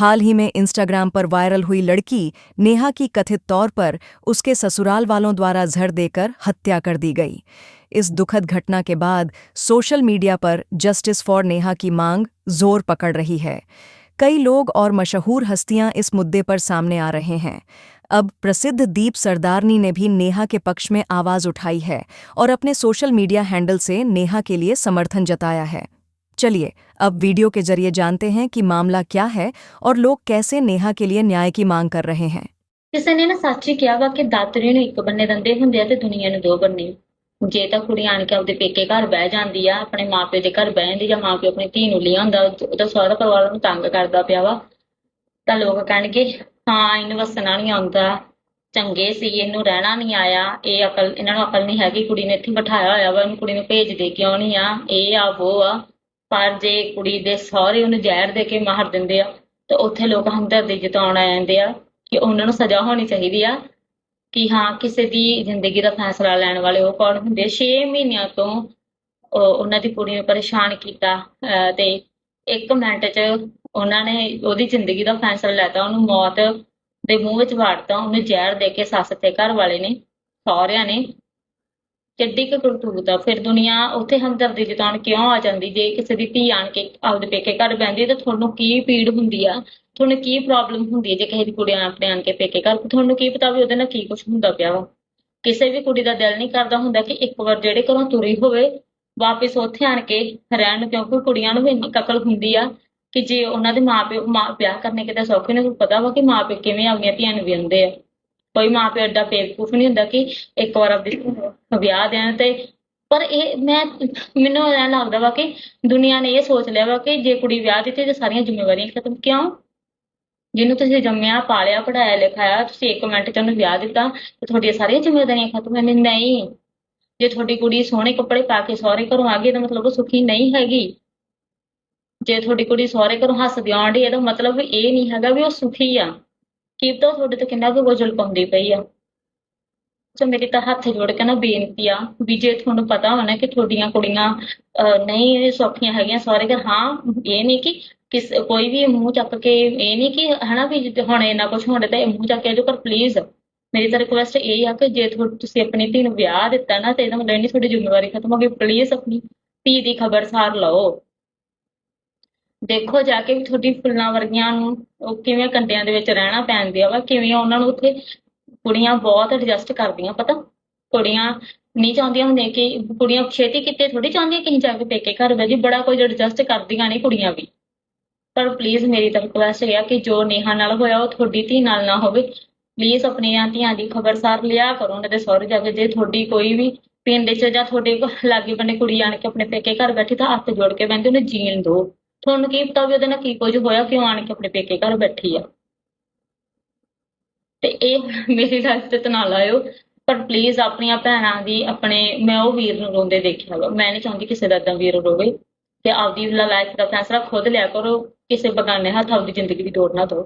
हाल ही में इंस्टाग्राम पर वायरल हुई लड़की नेहा की कथित तौर पर उसके ससुराल वालों द्वारा जहर देकर हत्या कर दी गई। इस दुखद घटना के बाद सोशल मीडिया पर जस्टिस फॉर नेहा की मांग ज़ोर पकड़ रही है। कई लोग और मशहूर हस्तियाँ इस मुद्दे पर सामने आ रहे हैं। अब प्रसिद्ध दीप सरदारनी ने भी नेहा के पक्ष में आवाज़ उठाई है और अपने सोशल मीडिया हैंडल से नेहा के लिए समर्थन जताया है। चलिए अब वीडियो के जरिए जानते हैं कि मामला क्या है और लोग कैसे नेहा के लिए न्याय की मांग कर रहे हैं ਕਿਸੇ ਨੇ ਨਾ ਸੱਚ ਹੀ ਕਿਹਾ ਵਾ ਕਿ ਦਾਤਰੀ ਨੂੰ ਇੱਕ ਬੰਨੇ ਦੰਦੇ ਹੁੰਦੇ ਆ ਤੇ ਦੁਨੀਆ ਨੂੰ ਦੋ ਬੰਨੇ ਜੇ ਤਾਂ ਕੁੜੀ ਆਣ ਕੇ ਆਪਦੇ ਪੇਕੇ ਘਰ ਬਹਿ ਜਾਂਦੀ ਆ ਆਪਣੇ ਮਾਪੇ ਦੇ ਘਰ ਬਹਿ ਜਾਂਦੀ ਜਾਂ ਮਾਪੇ ਆਪਣੀ ਧੀ ਨੂੰ ਲਿਆਉਂਦਾ ਉਹਦਾ ਸਹੁਰਾ ਪਰਿਵਾਰ ਉਹਨੂੰ ਤੰਗ ਕਰਦਾ ਪਿਆ ਵਾ ਤਾਂ ਲੋਕ ਕਹਿਣਗੇ ਹਾਂ ਇਹਨੂੰ ਵਸਣਾ ਨਹੀਂ ਆਉਂਦਾ ਚੰਗੇ ਸੀ ਇਹਨੂੰ ਰਹਿਣਾ ਨਹੀਂ ਆਇਆ ਇਹ ਅਕਲ ਇਹਨਾਂ ਨੂੰ ਅਕਲ ਨਹੀਂ ਹੈਗੀ ਕੁੜੀ ਨੇ ਇੱਥੇ ਬਿਠਾਇਆ ਹੋਇਆ ਵਾ ਇਹਨੂੰ ਕੁੜੀ ਨੂੰ ਭੇਜਦੇ ਕਿਉਂ ਨਹੀਂ ਆ ਇਹ ਆ ਉਹ ਆ ਪਰ ਜੇ ਕੁੜੀ ਦੇ ਸਹੁਰੇ ਉਹਨੂੰ ਜ਼ਹਿਰ ਦੇ ਕੇ ਮਾਰ ਦਿੰਦੇ ਆ, ਤਾਂ ਉੱਥੇ ਲੋਕ ਹਮਦਰਦੀ ਜਤਾਉਣ ਆ ਜਾਂਦੇ ਆ ਕਿ ਉਹਨਾਂ ਨੂੰ ਸਜ਼ਾ ਹੋਣੀ ਚਾਹੀਦੀ ਆ ਕਿ ਹਾਂ, ਕਿਸੇ ਦੀ ਜ਼ਿੰਦਗੀ ਦਾ ਫੈਸਲਾ ਲੈਣ ਵਾਲੇ ਉਹ ਕੌਣ ਹੁੰਦੇ 6 ਮਹੀਨਿਆਂ ਤੋਂ ਉਹਨਾਂ ਦੀ ਕੁੜੀ ਨੂੰ ਪਰੇਸ਼ਾਨ ਕੀਤਾ ਤੇ ਇੱਕ ਮਿੰਟ 'ਚ ਉਹਨਾਂ ਨੇ ਉਹਦੀ ਜ਼ਿੰਦਗੀ ਦਾ ਫੈਸਲਾ ਲੈਤਾ ਉਹਨੂੰ ਮੌਤ ਦੇ ਮੂੰਹ ਵਿੱਚ ਵਾੜਤਾ ਉਹਨੂੰ ਜ਼ਹਿਰ ਦੇ ਕੇ ਸੱਸ ਤੇ ਘਰ ਵਾਲੇ ਨੇ, ਸਹੁਰਿਆਂ ਨੇ ਕਿੱਡੀ ਕੁ ਕਰਤੂਤ ਆ। ਫਿਰ ਦੁਨੀਆ ਉੱਥੇ ਹਮਦਰਦੀ ਜਤਾਉਣ ਕਿਉਂ ਆ ਜਾਂਦੀ? ਜੇ ਕਿਸੇ ਦੀ ਧੀ ਆਣ ਕੇ ਆਪਦੇ ਪੇਕੇ ਘਰ ਬਹਿੰਦੀ, ਤਾਂ ਤੁਹਾਨੂੰ ਕੀ ਪੀੜ ਹੁੰਦੀ ਆ? ਤੁਹਾਨੂੰ ਕੀ ਪ੍ਰੋਬਲਮ ਹੁੰਦੀ ਹੈ ਜੇ ਕਿਸੇ ਦੀ ਕੁੜੀ ਆਪਣੇ ਆਣ ਕੇ ਪੇਕੇ ਘਰ? ਤੁਹਾਨੂੰ ਕੀ ਪਤਾ ਵੀ ਉਹਦੇ ਨਾਲ ਕੀ ਕੁਝ ਹੁੰਦਾ ਪਿਆ ਵਾ? ਕਿਸੇ ਵੀ ਕੁੜੀ ਦਾ ਦਿਲ ਨਹੀਂ ਕਰਦਾ ਹੁੰਦਾ ਕਿ ਇੱਕ ਵਾਰ ਜਿਹੜੇ ਘਰੋਂ ਤੁਰੀ ਹੋਵੇ, ਵਾਪਸ ਉੱਥੇ ਆਣ ਕੇ ਰਹਿਣ, ਕਿਉਂਕਿ ਕੁੜੀਆਂ ਨੂੰ ਵੀ ਇੰਨੀ ਕਕਲ ਹੁੰਦੀ ਆ ਕਿ ਜੇ ਉਹਨਾਂ ਦੇ ਮਾਪੇ ਮਾਂ ਵਿਆਹ ਕਰਨੇ ਕਿਤੇ ਸੌਖੇ ਨੇ ਪਤਾ ਵਾ ਕਿ ਮਾਪੇ ਕਿਵੇਂ ਆਪਣੀਆਂ ਧੀਆਂ ਨੂੰ ਵਿਆਹੁੰਦੇ ਆ। ਕੋਈ ਮਾਪੇ ਐਡਾ ਬੇਵਕੂਫ ਨਹੀਂ ਹੁੰਦਾ ਕਿ ਇੱਕ ਵਾਰ ਆਪਦੀ ਵਿਆਹ ਦੇਣ ਤੇ। ਪਰ ਇਹ ਮੈਂ, ਮੈਨੂੰ ਐਂ ਲੱਗਦਾ ਵਾ ਕਿ ਦੁਨੀਆ ਨੇ ਇਹ ਸੋਚ ਲਿਆ ਵਾ ਕਿ ਜੇ ਕੁੜੀ ਵਿਆਹ ਦਿੱਤੀ ਤੇ ਸਾਰੀਆਂ ਜ਼ਿੰਮੇਵਾਰੀਆਂ ਖਤਮ ਕਿਉਂ? ਜਿਹਨੂੰ ਤੁਸੀਂ ਜੰਮਿਆ, ਪਾਲਿਆ ਪੜਾਇਆ ਲਿਖਾਇਆ, ਤੁਸੀਂ ਇੱਕ ਮਿੰਟ ਚ ਉਹਨੂੰ ਵਿਆਹ ਦਿੱਤਾ ਤੇ ਤੁਹਾਡੀਆਂ ਸਾਰੀਆਂ ਜ਼ਿੰਮੇਵਾਰੀਆਂ ਖਤਮ ਨੇ। ਨਹੀਂ। ਜੇ ਤੁਹਾਡੀ ਕੁੜੀ ਸੋਹਣੇ ਕੱਪੜੇ ਪਾ ਕੇ ਸਹੁਰੇ ਘਰੋਂ ਆ ਗਈ ਤਾਂ ਮਤਲਬ ਉਹ ਸੁਖੀ ਨਹੀਂ ਹੈਗੀ। ਜੇ ਤੁਹਾਡੀ ਕੁੜੀ ਸਹੁਰੇ ਘਰੋਂ ਹੱਸਦੀ ਆਉਣ ਡਈ ਇਹਦਾ ਮਤਲਬ ਇਹ ਨਹੀਂ ਹੈਗਾ ਵੀ ਉਹ ਸੁਖੀ ਆ। ਕੀ ਪਤਾ ਤੁਹਾਡੇ ਤੇ ਕਿੰਨਾ ਕੁ ਗੁਜ਼ਲ ਪਾਉਂਦੀ ਪਈ ਆ। ਸੋ ਮੇਰੀ ਤਾਂ ਹੱਥ ਜੋੜ ਕੇ ਨਾ ਬੇਨਤੀ ਆ ਵੀ ਜੇ ਤੁਹਾਨੂੰ ਪਤਾ ਹੋਣਾ ਕਿ ਤੁਹਾਡੀਆਂ ਕੁੜੀਆਂ ਨਹੀਂ ਸੌਖੀਆਂ ਹੈਗੀਆਂ ਸਹੁਰੇ ਘਰ, ਹਾਂ, ਇਹ ਨਹੀਂ ਕਿ ਕਿਸ, ਕੋਈ ਵੀ ਮੂੰਹ ਚੱਕ ਕੇ ਇਹ ਨਹੀਂ ਕਿ ਹਨਾ ਵੀ ਹੁਣ ਇੰਨਾ ਕੁਝ ਹੋਣ ਤੇ ਮੂੰਹ ਚੱਕ ਕੇ ਜੋ ਪਰ ਪਲੀਜ਼ ਮੇਰੀ ਤਾਂ ਰਿਕੁਐਸਟ ਇਹ ਆ ਕਿ ਜੇ ਤੁਹਾ- ਤੁਸੀਂ ਆਪਣੀ ਧੀ ਨੂੰ ਵਿਆਹ ਦਿੱਤਾ ਨਾ ਤੇ ਇਹਦਾ ਮਤਲਬ ਨਹੀਂ ਤੁਹਾਡੀ ਜ਼ਿੰਮੇਵਾਰੀ ਖਤਮ ਹੋ ਗਈ ਪਲੀਜ਼ ਆਪਣੀ ਧੀ ਦੀ ਖਬਰਸਾਰ ਲਓ। ਦੇਖੋ ਜਾ ਕੇ ਤੁਹਾਡੀ ਫੁੱਲਾਂ ਵਰਗੀਆਂ ਨੂੰ ਉਹ ਕਿਵੇਂ ਕੰਡਿਆਂ ਦੇ ਵਿੱਚ ਰਹਿਣਾ ਪੈਂਦਾ ਵਾ, ਕਿਵੇਂ ਉਹਨਾਂ ਨੂੰ ਉੱਥੇ ਕੁੜੀਆਂ ਬਹੁਤ ਐਡਜਸਟ ਕਰਦੀਆਂ, ਪਤਾ? ਕੁੜੀਆਂ ਨਹੀਂ ਚਾਹੁੰਦੀਆਂ ਹੁੰਦੀਆਂ ਕਿ ਕੁੜੀਆਂ ਛੇਤੀ ਕਿਤੇ ਥੋੜੀ ਚਾਹੁੰਦੀਆਂ ਕਿ ਜਾ ਕੇ ਪੇਕੇ ਘਰ ਬਹਿ ਜੀ ਬੜਾ ਕੁਝ ਐਡਜਸਟ ਕਰਦੀਆਂ ਨੇ ਕੁੜੀਆਂ ਵੀ। ਪਰ ਪਲੀਜ਼ ਮੇਰੀ ਤਾਂ ਰਿਕੁਐਸਟ ਇਹ ਕਿ ਜੋ ਨੇਹਾ ਨਾਲ ਹੋਇਆ, ਉਹ ਤੁਹਾਡੀ ਧੀ ਨਾਲ ਨਾ ਹੋਵੇ। ਪਲੀਜ਼ ਆਪਣੀਆਂ ਧੀਆਂ ਦੀ ਖਬਰਸਾਰ ਲਿਆ ਕਰੋ, ਉਹਨਾਂ ਦੇ ਸਹੁਰੇ ਜਾ ਕੇ ਜੇ ਤੁਹਾਡੀ ਕੋਈ ਵੀ ਪਿੰਡ 'ਚ ਜਾਂ ਤੁਹਾਡੇ ਲਾਗੇ ਬੰਨੇ ਕੁੜੀ ਆਣ ਕੇ ਆਪਣੇ ਪੇਕੇ ਘਰ ਬੈਠੀ ਤਾਂ ਹੱਥ ਜੋੜ ਕੇ ਬਹਿੰਦੇ, ਉਹਨੂੰ ਜੀਣ ਦਿਓ। ਤੁਹਾਨੂੰ ਕੀ ਪਤਾ ਵੀ ਉਹਦੇ ਨਾਲ ਕੀ ਕੁਝ ਹੋਇਆ, ਕਿਉਂ ਆਣ ਕੇ ਆਪਣੇ ਪੇਕੇ ਘਰ ਬੈਠੀ ਆ। ਤੇ ਇਹ ਮੇਰੀ ਲਾਈਫ ਤੇ ਤਾਂ ਨਾ ਲਾਇਓ, ਪਰ ਪਲੀਜ਼ ਆਪਣੀਆਂ ਭੈਣਾਂ ਦੀ ਆਪਣੇ, ਮੈਂ ਉਹ ਵੀਰ ਨੂੰ ਰੋਂਦੇ ਦੇਖਿਆ ਵਾ। ਮੈਂ ਨਹੀਂ ਚਾਹੁੰਦੀ ਕਿਸੇ ਦਾ ਏਦਾਂ ਵੀਰ ਰੋਵੇ। ਤੇ ਆਪਦੀ ਲਾਈਫ ਦਾ ਫੈਸਲਾ ਖੁਦ ਲਿਆ ਕਰੋ, ਕਿਸੇ ਬਗਾਨੇ ਹੱਥ ਆਪਦੀ ਜ਼ਿੰਦਗੀ ਦੀ ਦੌੜ ਨਾ ਦਿਓ